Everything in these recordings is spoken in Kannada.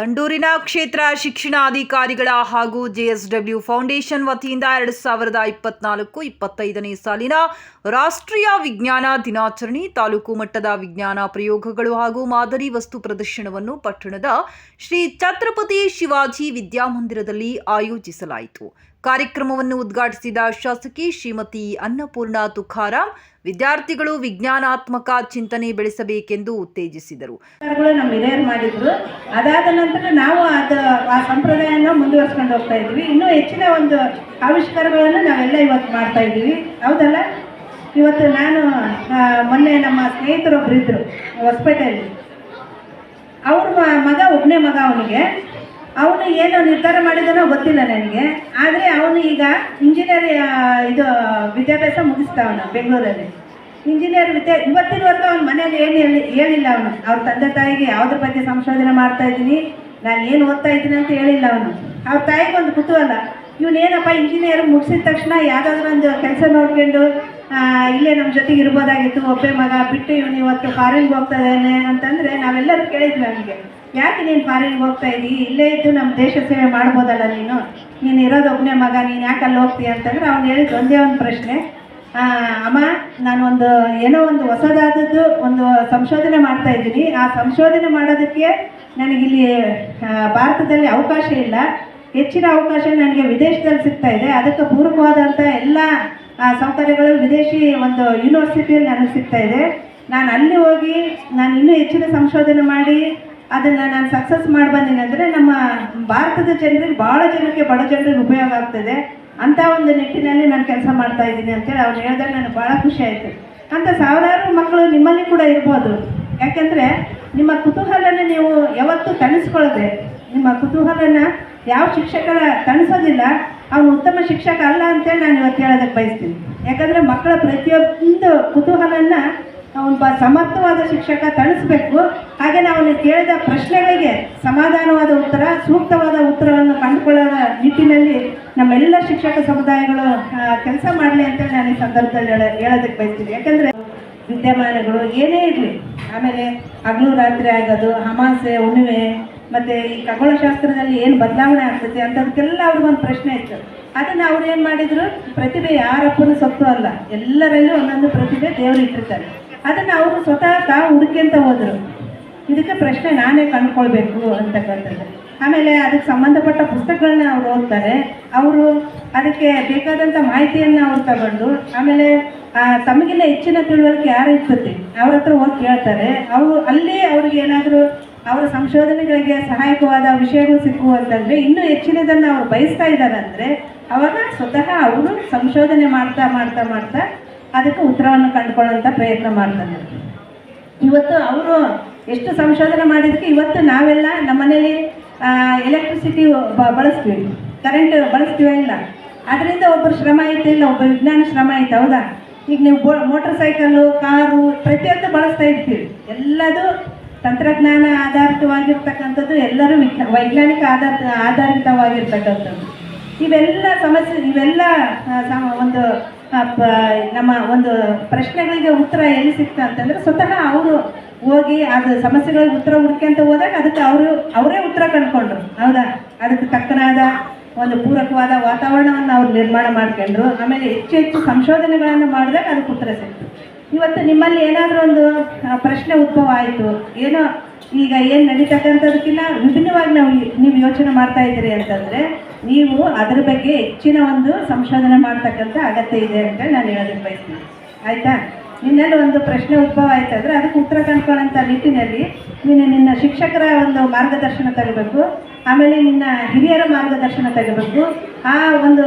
ಸಂಡೂರಿನ ಕ್ಷೇತ್ರ ಶಿಕ್ಷಣಾಧಿಕಾರಿಗಳ ಹಾಗೂ ಜೆಎಸ್ಡಬ್ಲ್ಯೂ ಫೌಂಡೇಶನ್ ವತಿಯಿಂದ ಎರಡು ಸಾವಿರದ ಇಪ್ಪತ್ನಾಲ್ಕು ಇಪ್ಪತ್ತೈದನೇ ಸಾಲಿನ ರಾಷ್ಟ್ರೀಯ ವಿಜ್ಞಾನ ದಿನಾಚರಣೆ, ತಾಲೂಕು ಮಟ್ಟದ ವಿಜ್ಞಾನ ಪ್ರಯೋಗಗಳು ಹಾಗೂ ಮಾದರಿ ವಸ್ತು ಪ್ರದರ್ಶನವನ್ನು ಪಟ್ಟಣದ ಶ್ರೀ ಛತ್ರಪತಿ ಶಿವಾಜಿ ವಿದ್ಯಾಮಂದಿರದಲ್ಲಿ ಆಯೋಜಿಸಲಾಯಿತು. ಕಾರ್ಯಕ್ರಮವನ್ನು ಉದ್ಘಾಟಿಸಿದ ಶಾಸಕಿ ಶ್ರೀಮತಿ ಅನ್ನಪೂರ್ಣ ತುಖಾರಾಮ್ ವಿದ್ಯಾರ್ಥಿಗಳು ವಿಜ್ಞಾನಾತ್ಮಕ ಚಿಂತನೆ ಬೆಳೆಸಬೇಕೆಂದು ಉತ್ತೇಜಿಸಿದರು. ನಮ್ಮ ಹಿರಿಯರು ಮಾಡಿದ್ರು. ಅದಾದ ನಂತರ ನಾವು ಅದು ಆ ಸಂಪ್ರದಾಯನ ಮುಂದುವರ್ಸ್ಕೊಂಡು ಹೋಗ್ತಾ ಇದ್ವಿ. ಇನ್ನೂ ಹೆಚ್ಚಿನ ಒಂದು ಆವಿಷ್ಕಾರಗಳನ್ನು ನಾವೆಲ್ಲ ಇವತ್ತು ಮಾಡ್ತಾ ಇದ್ದೀವಿ. ಹೌದಲ್ಲ? ಇವತ್ತು ನಾನು ಮೊನ್ನೆ ನಮ್ಮ ಸ್ನೇಹಿತರೊಬ್ಬರಿದ್ರು ಹೊಸಪೇಟೆಯಲ್ಲಿ. ಅವ್ರ ಮಗ ಒಬ್ಬನೇ ಮಗ ಅವನಿಗೆ. ಅವನು ಏನು ನಿರ್ಧಾರ ಮಾಡಿದನೋ ಗೊತ್ತಿಲ್ಲ ನನಗೆ. ಆದರೆ ಅವನು ಈಗ ಇಂಜಿನಿಯರ್ ಇದು ವಿದ್ಯಾಭ್ಯಾಸ ಮುಗಿಸ್ತಾವನು ಬೆಂಗಳೂರಲ್ಲಿ. ಇಂಜಿನಿಯರ್ ವಿದ್ಯಾ, ಇವತ್ತಿನವರೆಗೂ ಅವನ ಮನೇಲಿ ಏನು ಹೇಳಿ, ಹೇಳಿಲ್ಲ ಅವನು. ಅವ್ರ ತಂದೆ ತಾಯಿಗೆ ಯಾವುದ್ರ ಬಗ್ಗೆ ಸಂಶೋಧನೆ ಮಾಡ್ತಾ ಇದ್ದೀನಿ, ನಾನು ಏನು ಓದ್ತಾ ಇದ್ದೀನಿ ಅಂತ ಹೇಳಿಲ್ಲ ಅವನು. ಅವ್ರ ತಾಯಿಗೆ ಒಂದು ಕುತೂಹಲ. ಇವನೇನಪ್ಪ ಇಂಜಿನಿಯರ್ ಮುಗಿಸಿದ ತಕ್ಷಣ ಯಾವುದಾದ್ರೂ ಒಂದು ಕೆಲಸ ನೋಡ್ಕೊಂಡು ಇಲ್ಲೇ ನಮ್ಮ ಜೊತೆಗೆ ಇರ್ಬೋದಾಗಿತ್ತು, ಒಬ್ಬೇ ಮಗ, ಬಿಟ್ಟು ಇವನು ಇವತ್ತು ಫಾರಿನ್ಗೆ ಹೋಗ್ತಾ ಇದ್ದಾನೆ ಅಂತಂದರೆ ನಾವೆಲ್ಲರೂ ಕೇಳಿದ್ವಿ ಅವನಿಗೆ. ಯಾಕೆ ನೀನು ಫಾರಿನ್ಗೆ ಹೋಗ್ತಾ ಇದ್ದೀ ಇಲ್ಲೇ ಇದ್ದು ನಮ್ಮ ದೇಶ ಸೇವೆ ಮಾಡ್ಬೋದಲ್ಲ ನೀನು? ನೀನು ಇರೋದು ಒಬ್ಬನೇ ಮಗ, ನೀನು ಯಾಕೆ ಅಲ್ಲಿ ಹೋಗ್ತೀಯ ಅಂತಂದ್ರೆ ಅವ್ನು ಹೇಳಿದ್ದು ಒಂದೇ ಒಂದು ಪ್ರಶ್ನೆ. ಅಮ್ಮ ಅಮ್ಮ ನಾನೊಂದು ಏನೋ ಒಂದು ಹೊಸದಾದದ್ದು ಒಂದು ಸಂಶೋಧನೆ ಮಾಡ್ತಾ ಇದ್ದೀನಿ. ಆ ಸಂಶೋಧನೆ ಮಾಡೋದಕ್ಕೆ ನನಗಿಲ್ಲಿ ಭಾರತದಲ್ಲಿ ಅವಕಾಶ ಇಲ್ಲ. ಹೆಚ್ಚಿನ ಅವಕಾಶ ನನಗೆ ವಿದೇಶದಲ್ಲಿ ಸಿಗ್ತಾ ಇದೆ. ಅದಕ್ಕೆ ಪೂರ್ವವಾದಂಥ ಎಲ್ಲ ಸೌಕರ್ಯಗಳು ವಿದೇಶಿ ಒಂದು ಯೂನಿವರ್ಸಿಟಿಯಲ್ಲಿ ನನಗೆ ಸಿಗ್ತಾ ಇದೆ. ನಾನು ಅಲ್ಲಿ ಹೋಗಿ, ನಾನು ಇನ್ನೂ ಹೆಚ್ಚಿನ ಸಂಶೋಧನೆ ಮಾಡಿ ಅದನ್ನು ನಾನು ಸಕ್ಸಸ್ ಮಾಡಿ ಬಂದೀನಿ ಅಂದರೆ ನಮ್ಮ ಭಾರತದ ಜನರಿಗೆ ಭಾಳ ಜನಕ್ಕೆ ಬಡ ಜನರಿಗೆ ಉಪಯೋಗ ಆಗ್ತದೆ ಅಂಥ ಒಂದು ನಿಟ್ಟಿನಲ್ಲಿ ನಾನು ಕೆಲಸ ಮಾಡ್ತಾ ಇದ್ದೀನಿ ಅಂತೇಳಿ ಅವ್ರು ಹೇಳಿದಾಗ ನನಗೆ ಭಾಳ ಖುಷಿ ಆಯಿತು. ಅಂತ ಸಾವಿರಾರು ಮಕ್ಕಳು ನಿಮ್ಮಲ್ಲಿ ಕೂಡ ಇರ್ಬೋದು. ಯಾಕೆಂದರೆ ನಿಮ್ಮ ಕುತೂಹಲನ ನೀವು ಯಾವತ್ತೂ ತಣಿಸ್ಕೊಳ್ಳದೆ ನಿಮ್ಮ ಕುತೂಹಲನ ಯಾವ ಶಿಕ್ಷಕರ ತಣಿಸೋದಿಲ್ಲ, ಅವನು ಉತ್ತಮ ಶಿಕ್ಷಕ ಅಲ್ಲ ಅಂತೇಳಿ ನಾನು ಇವತ್ತು ಹೇಳೋದಕ್ಕೆ ಬಯಸ್ತೀನಿ. ಯಾಕಂದರೆ ಮಕ್ಕಳ ಪ್ರತಿಯೊಂದು ಕುತೂಹಲನ ಒಬ್ಬ ಸಮರ್ಥವಾದ ಶಿಕ್ಷಕ ತಣಿಸ್ಬೇಕು. ಹಾಗೆ ನಾವು ಕೇಳಿದ ಪ್ರಶ್ನೆಗಳಿಗೆ ಸಮಾಧಾನವಾದ ಉತ್ತರ, ಸೂಕ್ತವಾದ ಉತ್ತರವನ್ನು ಕಂಡುಕೊಳ್ಳೋ ನಿಟ್ಟಿನಲ್ಲಿ ನಮ್ಮೆಲ್ಲ ಶಿಕ್ಷಕ ಸಮುದಾಯಗಳು ಕೆಲಸ ಮಾಡಲಿ ಅಂತೇಳಿ ನಾನು ಈ ಸಂದರ್ಭದಲ್ಲಿ ಹೇಳ ಹೇಳೋದಕ್ಕೆ ಬಯಸ್ತೀನಿ. ಯಾಕಂದರೆ ವಿದ್ಯಮಾನಗಳು ಏನೇ ಇರಲಿ, ಆಮೇಲೆ ಹಗಲು ರಾತ್ರಿ ಆಗೋದು, ಅಮಾಸೆ, ಹುಣ್ಣಿಮೆ, ಮತ್ತು ಈ ಖಗೋಳಶಾಸ್ತ್ರದಲ್ಲಿ ಏನು ಬದಲಾವಣೆ ಆಗ್ತದೆ ಅಂಥದಕ್ಕೆಲ್ಲ ಅವ್ರಿಗೊಂದು ಪ್ರಶ್ನೆ ಇತ್ತು. ಅದನ್ನು ಅವ್ರು ಏನು ಮಾಡಿದರು? ಪ್ರತಿಭೆ ಯಾರಪ್ಪನೂ ಸತ್ತು ಅಲ್ಲ. ಎಲ್ಲರಲ್ಲೂ ಒಂದೊಂದು ಪ್ರತಿಭೆ ದೇವರು ಇಟ್ಟಿರ್ತಾರೆ. ಅದನ್ನು ಅವರು ಸ್ವತಃ ತಾವು ಹುಡುಕ್ಯಂತ ಹೋದರು. ಇದಕ್ಕೆ ಪ್ರಶ್ನೆ ನಾನೇ ಕಂಡುಕೊಳ್ಬೇಕು ಅಂತಕ್ಕಂಥದ್ದು. ಆಮೇಲೆ ಅದಕ್ಕೆ ಸಂಬಂಧಪಟ್ಟ ಪುಸ್ತಕಗಳನ್ನ ಅವ್ರು ಓದ್ತಾರೆ. ಅವರು ಅದಕ್ಕೆ ಬೇಕಾದಂಥ ಮಾಹಿತಿಯನ್ನು ಅವ್ರು ತಗೊಂಡು, ಆಮೇಲೆ ತಮಗಿನ್ನ ಹೆಚ್ಚಿನ ತಿಳುವಳಿಕೆ ಯಾರು ಇರ್ತದೆ? ಅವ್ರ ಹತ್ರ ಹೋಗಿ ಕೇಳ್ತಾರೆ. ಅವರು ಅಲ್ಲಿ ಅವ್ರಿಗೆ ಏನಾದರೂ ಅವರ ಸಂಶೋಧನೆಗಳಿಗೆ ಸಹಾಯಕವಾದ ವಿಷಯಗಳು ಸಿಕ್ಕುವು ಅಂತಂದರೆ ಇನ್ನೂ ಹೆಚ್ಚಿನದನ್ನು ಅವ್ರು ಬಯಸ್ತಾ ಇದ್ದಾರೆ ಅಂದರೆ ಅವಾಗ ಸ್ವತಃ ಅವರು ಸಂಶೋಧನೆ ಮಾಡ್ತಾ ಮಾಡ್ತಾ ಮಾಡ್ತಾ ಅದಕ್ಕೆ ಉತ್ತರವನ್ನು ಕಂಡುಕೊಳ್ಳುವಂಥ ಪ್ರಯತ್ನ ಮಾಡ್ತಾರೆ ಇವತ್ತು ಅವರು ಎಷ್ಟು ಸಂಶೋಧನೆ ಮಾಡಿದಕ್ಕೆ ಇವತ್ತು ನಾವೆಲ್ಲ ನಮ್ಮ ಮನೇಲಿ ಎಲೆಕ್ಟ್ರಿಸಿಟಿ ಬಳಸ್ತೀವಿ. ಕರೆಂಟ್ ಬಳಸ್ತೀವಿ ಇಲ್ಲ. ಅದರಿಂದ ಒಬ್ಬರು ಶ್ರಮ ಐತೆ ಇಲ್ಲ ಒಬ್ಬ ವಿಜ್ಞಾನ ಶ್ರಮ ಐತೆ ಹೌದಾ? ಈಗ ನೀವು ಬೋ ಮೋಟರ್ ಸೈಕಲ್ಲು ಕಾರು ಪ್ರತಿಯೊಂದು ಬಳಸ್ತಾ ಇರ್ತೀವಿ. ಎಲ್ಲದು ತಂತ್ರಜ್ಞಾನ ಆಧಾರಿತವಾಗಿರ್ತಕ್ಕಂಥದ್ದು, ಎಲ್ಲರೂ ವಿಜ್ಞಾ, ವೈಜ್ಞಾನಿಕ ಆಧಾರ ಆಧಾರಿತವಾಗಿರ್ತಕ್ಕಂಥದ್ದು. ಇವೆಲ್ಲ ಸಮಸ್ಯೆ, ಇವೆಲ್ಲ ಒಂದು ನಮ್ಮ ಒಂದು ಪ್ರಶ್ನೆಗಳಿಗೆ ಉತ್ತರ ಎಲ್ಲಿ ಸಿಕ್ತು ಅಂತಂದ್ರೆ ಸ್ವತಃ ಅವರು ಹೋಗಿ ಅದು ಸಮಸ್ಯೆಗಳಿಗೆ ಉತ್ತರ ಹುಡ್ಕೊಂತ ಹೋದಾಗ ಅದಕ್ಕೆ ಅವರು, ಅವರೇ ಉತ್ತರ ಕಂಡ್ಕೊಂಡ್ರು. ಹೌದಾ? ಅದಕ್ಕೆ ತಕ್ಕನಾದ ಒಂದು ಪೂರಕವಾದ ವಾತಾವರಣವನ್ನು ಅವ್ರು ನಿರ್ಮಾಣ ಮಾಡ್ಕೊಂಡ್ರು. ಆಮೇಲೆ ಹೆಚ್ಚು ಹೆಚ್ಚು ಸಂಶೋಧನೆಗಳನ್ನು ಮಾಡಿದಾಗ ಅದಕ್ಕೆ ಉತ್ತರ ಸಿಕ್ತು. ಇವತ್ತು ನಿಮ್ಮಲ್ಲಿ ಏನಾದರೂ ಒಂದು ಪ್ರಶ್ನೆ ಉದ್ಭವ ಆಯಿತು. ಏನೋ ಈಗ ಏನು ನಡೀತಕ್ಕಂಥದಕ್ಕಿಂತ ವಿಭಿನ್ನವಾಗಿ ನಾವು ನೀವು ಯೋಚನೆ ಮಾಡ್ತಾ ಇದ್ದೀರಿ ಅಂತಂದರೆ ನೀವು ಅದರ ಬಗ್ಗೆ ಹೆಚ್ಚಿನ ಒಂದು ಸಂಶೋಧನೆ ಮಾಡ್ತಕ್ಕಂಥ ಅಗತ್ಯ ಇದೆ ಅಂತ ನಾನು ಹೇಳೋದಕ್ಕೆ ಬಯಸ್ತೀನಿ. ಆಯಿತಾ? ನಿನ್ನಲ್ಲಿ ಒಂದು ಪ್ರಶ್ನೆ ಉದ್ಭವ ಆಯ್ತು ಅಂದರೆ ಅದಕ್ಕೆ ಉತ್ತರ ಕಂಡ್ಕೊಳ್ಳೋಂಥ ನಿಟ್ಟಿನಲ್ಲಿ ನೀನು ನಿನ್ನ ಶಿಕ್ಷಕರ ಒಂದು ಮಾರ್ಗದರ್ಶನ ತಗೋಬೇಕು, ಆಮೇಲೆ ನಿನ್ನ ಹಿರಿಯರ ಮಾರ್ಗದರ್ಶನ ತಗೋಬೇಕು. ಆ ಒಂದು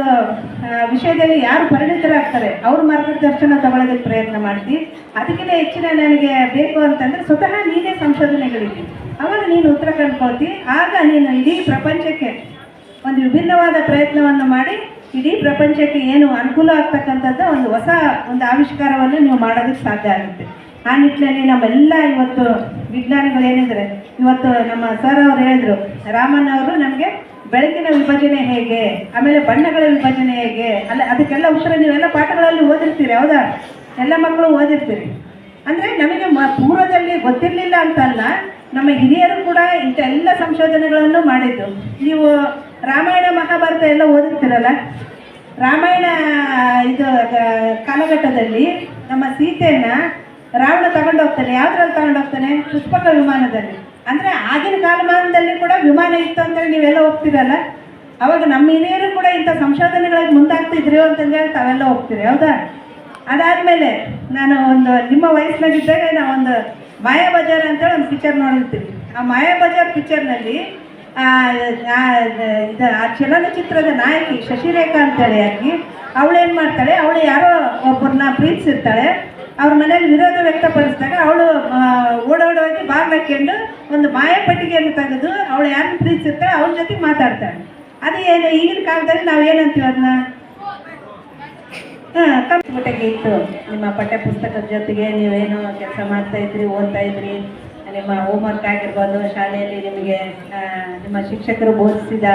ವಿಷಯದಲ್ಲಿ ಯಾರು ಪರಿಣಿತರಾಗ್ತಾರೆ, ಅವ್ರ ಮಾರ್ಗದರ್ಶನ ತಗೊಳ್ಳೋದಕ್ಕೆ ಪ್ರಯತ್ನ ಮಾಡ್ತಿ. ಅದಕ್ಕಿಂತ ಹೆಚ್ಚಿನ ನನಗೆ ಬೇಕು ಅಂತಂದರೆ ಸ್ವತಃ ನೀನೇ ಸಂಶೋಧನೆಗಳಿದ್ದೀನಿ ಅವಾಗ ನೀನು ಉತ್ತರ ಕಂಡ್ಕೊಳ್ತಿ. ಆಗ ನೀನು ಇಡೀ ಪ್ರಪಂಚಕ್ಕೆ ಒಂದು ವಿಭಿನ್ನವಾದ ಪ್ರಯತ್ನವನ್ನು ಮಾಡಿ ಇಡೀ ಪ್ರಪಂಚಕ್ಕೆ ಏನು ಅನುಕೂಲ ಆಗ್ತಕ್ಕಂಥದ್ದು ಒಂದು ಹೊಸ ಒಂದು ಆವಿಷ್ಕಾರವನ್ನು ನೀವು ಮಾಡೋದಕ್ಕೆ ಸಾಧ್ಯ ಆಗುತ್ತೆ. ಆ ನಿಟ್ಟಿನಲ್ಲಿ ನಮ್ಮೆಲ್ಲ ಇವತ್ತು ವಿಜ್ಞಾನಿಗಳು ಏನಿದ್ರೆ ಇವತ್ತು ನಮ್ಮ ಸರ್ ಅವರು ಹೇಳಿದ್ರು ರಾಮನ್ ಅವರು ನಮಗೆ ಬೆಳಕಿನ ವಿಭಜನೆ ಹೇಗೆ, ಆಮೇಲೆ ಬಣ್ಣಗಳ ವಿಭಜನೆ ಹೇಗೆ, ಅಲ್ಲ ಅದಕ್ಕೆಲ್ಲ ಉತ್ತರ ನೀವೆಲ್ಲ ಪಾಠಗಳಲ್ಲಿ ಓದಿರ್ತೀರಿ, ಹೌದಾ? ಎಲ್ಲ ಮಕ್ಕಳು ಓದಿರ್ತೀರಿ. ಅಂದರೆ ನಮಗೆ ಮ ಪೂರ್ವದಲ್ಲಿ ಗೊತ್ತಿರಲಿಲ್ಲ ಅಂತಲ್ಲ, ನಮ್ಮ ಹಿರಿಯರು ಕೂಡ ಇಂಥ ಎಲ್ಲ ಸಂಶೋಧನೆಗಳನ್ನು ಮಾಡಿದ್ದು. ನೀವು ರಾಮಾಯಣ ಮಹಾಭಾರತ ಎಲ್ಲ ಓದಿರ್ತೀರಲ್ಲ? ರಾಮಾಯಣ, ಇದು ಕಾಲಘಟ್ಟದಲ್ಲಿ ನಮ್ಮ ಸೀತೆಯನ್ನ ರಾವಣ ತಗೊಂಡು ಹೋಗ್ತಾನೆ. ಯಾವ್ದ್ರಲ್ಲಿ ತಗೊಂಡು ಹೋಗ್ತಾನೆ? ಪುಷ್ಪಕ ವಿಮಾನದಲ್ಲಿ. ಅಂದ್ರೆ ಆಗಿನ ಕಾಲಮಾನದಲ್ಲಿ ಕೂಡ ವಿಮಾನ ಇತ್ತು ಅಂತೇಳಿ ನೀವೆಲ್ಲ ಹೋಗ್ತಿರಲ್ಲ? ಅವಾಗ ನಮ್ಮ ಹಿರಿಯರು ಕೂಡ ಇಂಥ ಸಂಶೋಧನೆಗಳಿಗೆ ಮುಂದಾಗ್ತಿದ್ರು ಅಂತಂದ್ರೆ ತಾವೆಲ್ಲ ಹೋಗ್ತೀರಿ, ಹೌದಾ? ಅದಾದಮೇಲೆ ನಾನು ಒಂದು, ನಿಮ್ಮ ವಯಸ್ಸಿನಾಗಿದ್ದಾಗ ನಾವೊಂದು ಮಾಯಾ ಬಜಾರ್ ಅಂತೇಳಿ ಒಂದು ಪಿಕ್ಚರ್ ನೋಡಿರ್ತೀವಿ. ಆ ಮಾಯಾ ಬಜಾರ್ ಪಿಕ್ಚರ್ನಲ್ಲಿ ಇದು, ಆ ಚಲನಚಿತ್ರದ ನಾಯಕಿ ಶಶಿರೇಖಾ ಅಂತೇಳಿ ಆಕಿ ಅವಳೇನು ಮಾಡ್ತಾಳೆ, ಅವಳು ಯಾರೋ ಒಬ್ಬರನ್ನ ಪ್ರೀತಿಸಿರ್ತಾಳೆ, ಅವ್ರ ಮನೇಲಿ ವಿರೋಧ ವ್ಯಕ್ತಪಡಿಸಿದಾಗ ಅವಳು ಓಡೋಡೋಗಿ ಬಾಗ್ಲಾಕೊಂಡು ಒಂದು ಮಾಯಾಪಟ್ಟಿಗೆಯನ್ನು ತೆಗೆದು ಅವಳು ಯಾರನ್ನು ಪ್ರೀತಿಸಿರ್ತಾಳೆ, ಅವ್ರ ಜೊತೆ ಮಾತಾಡ್ತಾಳೆ. ಅದು ಏನು, ಈಗಿನ ಕಾಲದಲ್ಲಿ ನಾವು ಏನಂತೀವಿ ಅದನ್ನ ಹಾಂ, ಕಂಪ್ಯೂಟರ್ಗೆ ಇತ್ತು. ನಿಮ್ಮ ಪಠ್ಯ ಪುಸ್ತಕದ ಜೊತೆಗೆ ನೀವೇನು ಕೆಲಸ ಮಾಡ್ತಾ ಇದ್ರಿ, ಓದ್ತಾ ಇದ್ರಿ. ನಿಮ್ಮ ಹೋಮ್ವರ್ಕ್ ಆಗಿರ್ಬೋದು, ಶಾಲೆಯಲ್ಲಿ ನಿಮಗೆ ನಿಮ್ಮ ಶಿಕ್ಷಕರು ಬೋಧಿಸಿದ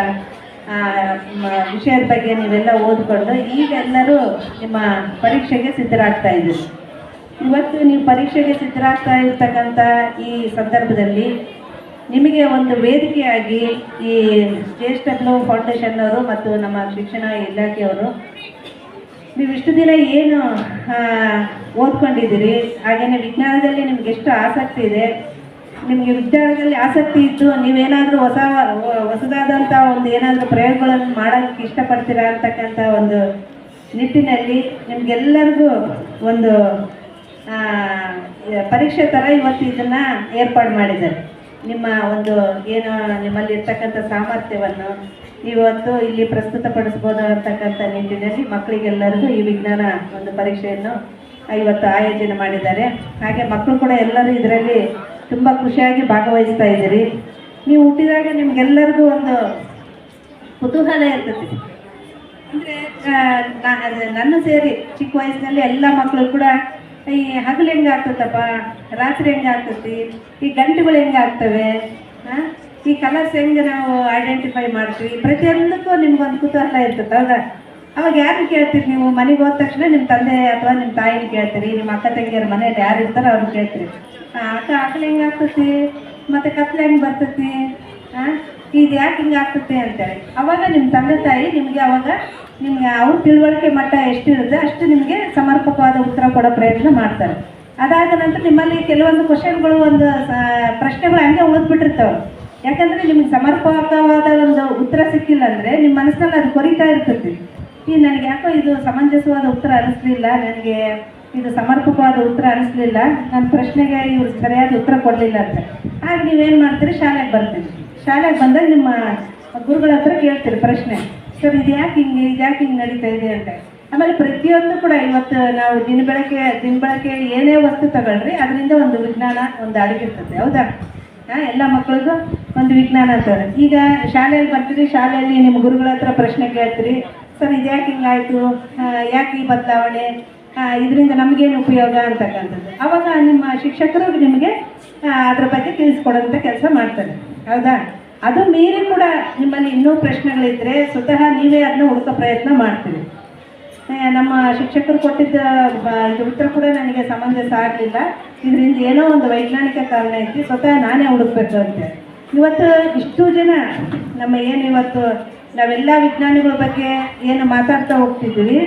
ವಿಷಯದ ಬಗ್ಗೆ ನೀವೆಲ್ಲ ಓದ್ಕೊಂಡು ಈಗೆಲ್ಲರೂ ನಿಮ್ಮ ಪರೀಕ್ಷೆಗೆ ಸಿದ್ಧರಾಗ್ತಾ ಇದ್ದೀರಿ. ಇವತ್ತು ನೀವು ಪರೀಕ್ಷೆಗೆ ಸಿದ್ಧರಾಗ್ತಾ ಇರ್ತಕ್ಕಂಥ ಈ ಸಂದರ್ಭದಲ್ಲಿ ನಿಮಗೆ ಒಂದು ವೇದಿಕೆಯಾಗಿ ಈ ಜೇಷ್ ಡಬ್ಲ್ಯೂ ಫೌಂಡೇಶನ್ ಮತ್ತು ನಮ್ಮ ಶಿಕ್ಷಣ ಇಲಾಖೆಯವರು ನೀವು ಇಷ್ಟು ದಿನ ಏನು ಓದ್ಕೊಂಡಿದ್ದೀರಿ ಹಾಗೆಯೇ ವಿಜ್ಞಾನದಲ್ಲಿ ನಿಮ್ಗೆ ಎಷ್ಟು ಆಸಕ್ತಿ ಇದೆ ನಿಮಗೆ ವಿಜ್ಞಾನದಲ್ಲಿ ಆಸಕ್ತಿ ಇತ್ತು ನೀವೇನಾದರೂ ಹೊಸ ಹೊಸದಾದಂಥ ಒಂದು ಏನಾದರೂ ಪ್ರಯೋಗಗಳನ್ನು ಮಾಡೋಕ್ಕೆ ಇಷ್ಟಪಡ್ತೀರಾ ಅಂತಕ್ಕಂಥ ಒಂದು ನಿಟ್ಟಿನಲ್ಲಿ ನಿಮಗೆಲ್ಲರಿಗೂ ಒಂದು ಪರೀಕ್ಷೆ ಥರ ಇವತ್ತು ಇದನ್ನು ಏರ್ಪಾಡು ಮಾಡಿದ್ದಾರೆ. ನಿಮ್ಮ ಒಂದು ಏನು ನಿಮ್ಮಲ್ಲಿ ಇರ್ತಕ್ಕಂಥ ಸಾಮರ್ಥ್ಯವನ್ನು ಇವತ್ತು ಇಲ್ಲಿ ಪ್ರಸ್ತುತಪಡಿಸ್ಬೋದು ಅಂತಕ್ಕಂಥ ನಿಟ್ಟಿನಲ್ಲಿ ಮಕ್ಕಳಿಗೆಲ್ಲರಿಗೂ ಈ ವಿಜ್ಞಾನ ಒಂದು ಪರೀಕ್ಷೆಯನ್ನು ಇವತ್ತು ಆಯೋಜನೆ ಮಾಡಿದ್ದಾರೆ. ಹಾಗೆ ಮಕ್ಕಳು ಕೂಡ ಎಲ್ಲರೂ ಇದರಲ್ಲಿ ತುಂಬ ಖುಷಿಯಾಗಿ ಭಾಗವಹಿಸ್ತಾ ಇದ್ದೀರಿ. ನೀವು ಹುಟ್ಟಿದಾಗ ನಿಮಗೆಲ್ಲರಿಗೂ ಒಂದು ಕುತೂಹಲ ಇರ್ತದೆ. ಅಂದರೆ ನನ್ನ ಸೇರಿ ಚಿಕ್ಕ ವಯಸ್ಸಿನಲ್ಲಿ ಎಲ್ಲ ಮಕ್ಕಳು ಕೂಡ ಈ ಹಗಲು ಹೆಂಗೆ ಆಗ್ತದಪ್ಪ ರಾತ್ರಿ ಹೆಂಗೆ ಈ ಗಂಟುಗಳು ಹೆಂಗೆ ಆಗ್ತವೆ ಈ ಕಲರ್ಸ್ ಹೆಂಗೆ ನಾವು ಐಡೆಂಟಿಫೈ ಮಾಡ್ತೀವಿ? ಪ್ರತಿಯೊಂದಕ್ಕೂ ನಿಮ್ಗೊಂದು ಕುತೂಹಲ ಇರ್ತದೆ, ಹೌದಾ? ಅವಾಗ ಯಾರು ಕೇಳ್ತೀರಿ ನೀವು? ಮನೆಗೆ ಹೋದ ತಕ್ಷಣ ನಿಮ್ಮ ತಂದೆ ಅಥವಾ ನಿಮ್ಮ ತಾಯಿನ ಕೇಳ್ತೀರಿ? ನಿಮ್ಮ ಅಕ್ಕ ತಂಗಿಯರ ಮನೇಲಿ ಯಾರು ಇರ್ತಾರೋ ಅವ್ರನ್ನ ಕೇಳ್ತೀರಿ. ಅಕ್ಕ, ಆಕಳು ಹೆಂಗೆ ಆಗ್ತೈತಿ? ಮತ್ತು ಕತ್ಲೆ ಹೆಂಗೆ ಬರ್ತತಿ? ಹಾಂ ಇದು ಯಾಕೆ ಹಿಂಗೆ ಆಗ್ತೈತೆ ಅಂತೇಳಿ. ಅವಾಗ ನಿಮ್ಮ ತಂದೆ ತಾಯಿ ನಿಮಗೆ ಅವಾಗ ನಿಮ್ಗೆ ಅವ್ರ ತಿಳುವಳಿಕೆ ಮಟ್ಟ ಎಷ್ಟಿರುತ್ತೆ ಅಷ್ಟು ನಿಮಗೆ ಸಮರ್ಪಕವಾದ ಉತ್ತರ ಕೊಡೋ ಪ್ರಯತ್ನ ಮಾಡ್ತಾರೆ. ಅದಾದ ನಂತರ ನಿಮ್ಮಲ್ಲಿ ಕೆಲವೊಂದು ಕ್ವಶನ್ಗಳು ಒಂದು ಪ್ರಶ್ನೆಗಳು ಹಂಗೆ ಉಳಿದ್ಬಿಟ್ಟಿರ್ತಾವೆ. ಯಾಕಂದರೆ ನಿಮಗೆ ಸಮರ್ಪಕವಾದ ಒಂದು ಉತ್ತರ ಸಿಕ್ಕಿಲ್ಲ ಅಂದರೆ ನಿಮ್ಮ ಮನಸ್ಸಿನಲ್ಲಿ ಅದು ಕೊರಿತಾ ಇರ್ತೈತಿ. ಈ ನನಗೆ ಯಾಕೋ ಇದು ಸಮಂಜಸವಾದ ಉತ್ತರ ಅನಿಸ್ಲಿಲ್ಲ, ನನಗೆ ಇದು ಸಮರ್ಪಕವಾದ ಉತ್ತರ ಅನಿಸ್ಲಿಲ್ಲ. ನನ್ನ ಪ್ರಶ್ನೆಗೆ ಇವ್ರು ಸರಿಯಾದ ಉತ್ತರ ಕೊಡಲಿಲ್ಲ ಅಂತ. ಆಗ ನೀವೇನು ಮಾಡ್ತೀರಿ? ಶಾಲೆಗೆ ಬರ್ತೀನಿ. ಶಾಲೆಗೆ ಬಂದಾಗ ನಿಮ್ಮ ಗುರುಗಳ ಹತ್ರ ಕೇಳ್ತೀರಿ ಪ್ರಶ್ನೆ. ಸರ್, ಇದು ಯಾಕೆ ಹಿಂಗೆ, ಇದು ಯಾಕೆ ಹಿಂಗೆ ನಡೀತಾ ಇದೆ ಅಂತ. ಆಮೇಲೆ ಪ್ರತಿಯೊಂದು ಕೂಡ ಇವತ್ತು ನಾವು ದಿನ ಬೆಳಗ್ಗೆ ದಿನ ಬೆಳಗ್ಗೆ ಏನೇ ವಸ್ತು ತಗೊಳ್ರಿ, ಅದರಿಂದ ಒಂದು ವಿಜ್ಞಾನ, ಒಂದು ಅಡಗಿರ್ತದೆ ಹೌದಾ? ಹಾಂ, ಎಲ್ಲ ಮಕ್ಕಳಿಗೂ ಒಂದು ವಿಜ್ಞಾನ ಅಂತಾರೆ. ಈಗ ಶಾಲೆಯಲ್ಲಿ ಬರ್ತೀರಿ, ಶಾಲೆಯಲ್ಲಿ ನಿಮ್ಮ ಗುರುಗಳ ಹತ್ರ ಪ್ರಶ್ನೆ ಕೇಳ್ತೀರಿ. ಸರ್ ಇದು ಯಾಕೆ ಹಿಂಗಾಯಿತು ಯಾಕೆ ಈ ಬದಲಾವಣೆ? ಇದರಿಂದ ನಮಗೇನು ಉಪಯೋಗ ಅಂತಕ್ಕಂಥದ್ದು. ಅವಾಗ ನಿಮ್ಮ ಶಿಕ್ಷಕರು ನಿಮಗೆ ಅದ್ರ ಬಗ್ಗೆ ತಿಳಿಸ್ಕೊಡೋಂಥ ಕೆಲಸ ಮಾಡ್ತಾರೆ. ಹೌದಾ? ಅದು ಮೀರಿ ಕೂಡ ನಿಮ್ಮಲ್ಲಿ ಇನ್ನೂ ಪ್ರಶ್ನೆಗಳಿದ್ದರೆ ಸ್ವತಃ ನೀವೇ ಅದನ್ನ ಹುಡುಕೋ ಪ್ರಯತ್ನ ಮಾಡ್ತೀರಿ. ನಮ್ಮ ಶಿಕ್ಷಕರು ಕೊಟ್ಟಿದ್ದ ಇದು ಉತ್ತರ ಕೂಡ ನನಗೆ ಸಮಂಜಸ ಆಗಲಿಲ್ಲ. ಇದರಿಂದ ಏನೋ ಒಂದು ವೈಜ್ಞಾನಿಕ ಕಾರಣ ಐತಿ, ಸ್ವತಃ ನಾನೇ ಹುಡುಕ್ಬೇಕು ಅಂತ. ಇವತ್ತು ಇಷ್ಟು ಜನ, ನಮ್ಮ ಏನು ಇವತ್ತು ನಾವೆಲ್ಲ ವಿಜ್ಞಾನಿಗಳ ಬಗ್ಗೆ ಏನು ಮಾತಾಡ್ತಾ ಹೋಗ್ತಿದ್ದೀವಿ,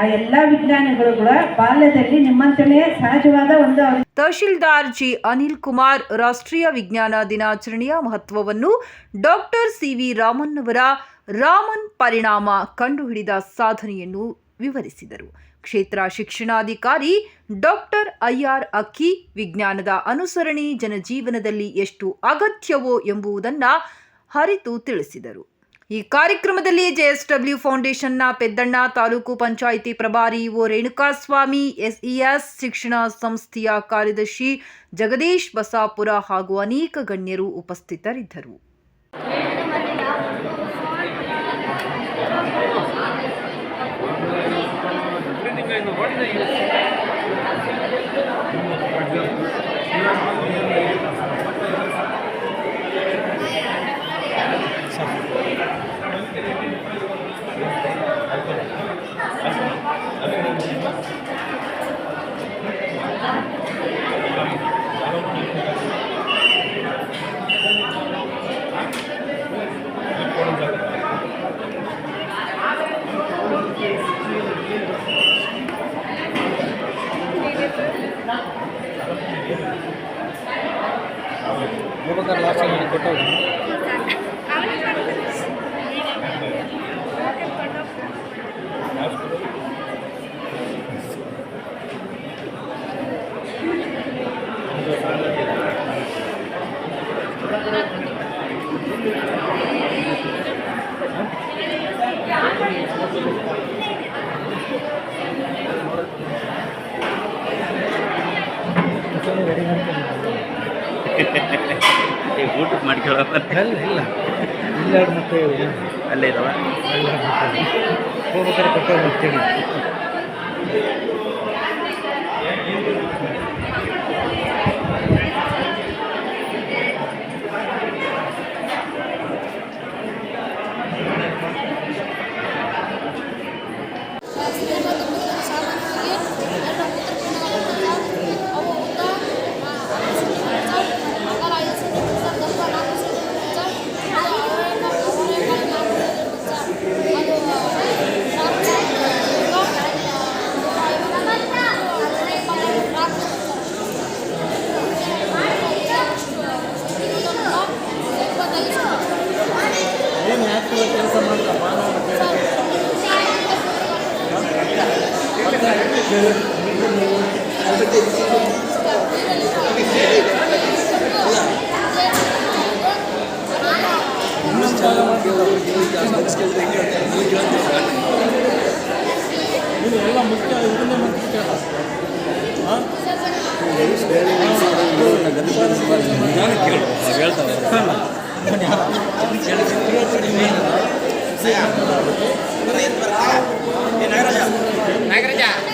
ಆ ಎಲ್ಲ ವಿಜ್ಞಾನಿಗಳು ಕೂಡ ಬಾಲ್ಯದಲ್ಲಿ ನಿಮ್ಮಂತಲೇ ಸಹಜವಾದ ಒಂದು ತಹಶೀಲ್ದಾರ್ ಜಿ. ಅನಿಲ್ ಕುಮಾರ್ ರಾಷ್ಟ್ರೀಯ ವಿಜ್ಞಾನ ದಿನಾಚರಣೆಯ ಮಹತ್ವವನ್ನು ಡಾಕ್ಟರ್ ಸಿ ವಿ ರಾಮನ್ ಅವರ ರಾಮನ್ ಪರಿಣಾಮ ಕಂಡುಹಿಡಿದ ಸಾಧನೆಯನ್ನು ವಿವರಿಸಿದರು. ಕ್ಷೇತ್ರ ಶಿಕ್ಷಣಾಧಿಕಾರಿ ಡಾಕ್ಟರ್ ಐಆರ್ ಅಕ್ಕಿ, ವಿಜ್ಞಾನದ ಅನುಸರಣೆ ಜನಜೀವನದಲ್ಲಿ ಎಷ್ಟು ಅಗತ್ಯವೋ ಎಂಬುದನ್ನು ಹರಿತು ತಿಳಿಸಿದರು. ಈ ಕಾರ್ಯಕ್ರಮದಲ್ಲಿ ಜೆಎಸ್ಡಬ್ಲ್ಯೂ ಫೌಂಡೇಶನ್ನ ಪೆದ್ದಣ್ಣ ತಾಲೂಕು ಪಂಚಾಯಿತಿ ಪ್ರಭಾರಿ ಒ ರೇಣುಕಾಸ್ವಾಮಿ, ಎಸ್ಇಎಸ್ ಶಿಕ್ಷಣ ಸಂಸ್ಥೆಯ ಕಾರ್ಯದರ್ಶಿ ಜಗದೀಶ್ ಬಸಾಪುರ ಹಾಗೂ ಅನೇಕ ಗಣ್ಯರು ಉಪಸ್ಥಿತರಿದ್ದರು. ಹೋಗ್ಬೇಕಾದ್ರೆ ಕೊಟ್ಟವ್ರು ಅಂತೇಳಿ ಏನು ನೀನು ಎಲ್ಲ ಮುಖ್ಯ ಇದನ್ನೇ ಮುಖ್ಯ ಕೇಳ ಕೇಳಿಲ್ಲ ಇದು ಇದಾ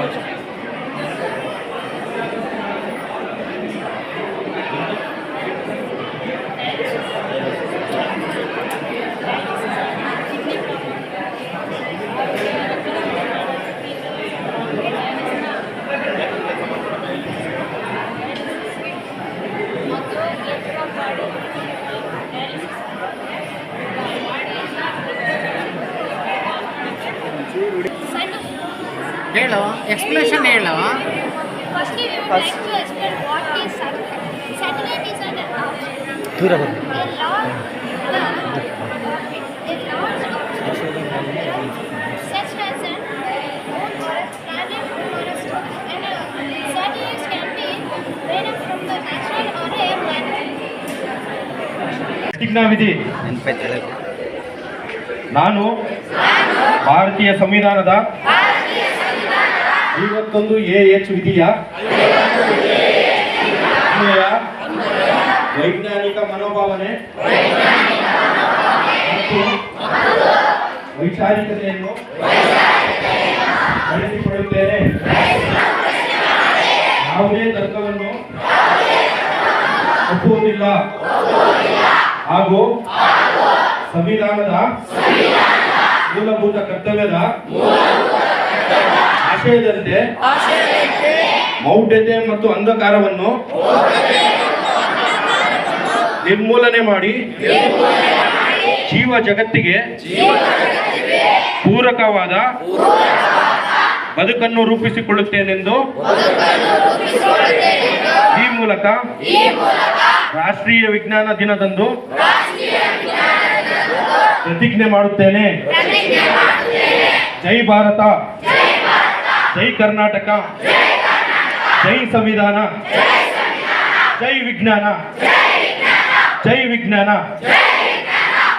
ಹೇಳು man-made. ಪ್ರತಿಜ್ಞಾವಿಧಿ ನೆನಪೈತಲ್ಲ ನಾನು ಭಾರತೀಯ ಸಂವಿಧಾನದ ಐವತ್ತೊಂದು ಎ ಎಚ್ ವಿಧಿಯ ವೈಜ್ಞಾನಿಕ ಮನೋಭಾವನೆ. ಮತ್ತು ವೈಚಾರಿಕತೆಯನ್ನು ಬಳಸಿಕೊಳ್ಳುತ್ತೇನೆ. ಯಾವುದೇ ತರ್ಕವನ್ನು ಒಪ್ಪುವುದಿಲ್ಲ. ಹಾಗೂ ಸಂವಿಧಾನದ ಮೂಲಭೂತ ಕರ್ತವ್ಯದ ಆಶಯದಂತೆ ಮೌಢ್ಯತೆ ಮತ್ತು ಅಂಧಕಾರವನ್ನು ನಿರ್ಮೂಲನೆ ಮಾಡಿ ಜೀವ ಜಗತ್ತಿಗೆ ಪೂರಕವಾದ ಬದುಕನ್ನು ರೂಪಿಸಿಕೊಳ್ಳುತ್ತೇನೆಂದು ಈ ಮೂಲಕ ರಾಷ್ಟ್ರೀಯ ವಿಜ್ಞಾನ ದಿನದಂದು ಪ್ರತಿಜ್ಞೆ ಮಾಡುತ್ತೇನೆ. ಜೈ ಭಾರತ. ಜೈ ಕರ್ನಾಟಕ. ಜೈ ಸಂವಿಧಾನ. ಜೈ ವಿಜ್ಞಾನ. ಜೈ ವಿಜ್ಞಾನ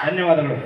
ಧನ್ಯವಾದಗಳು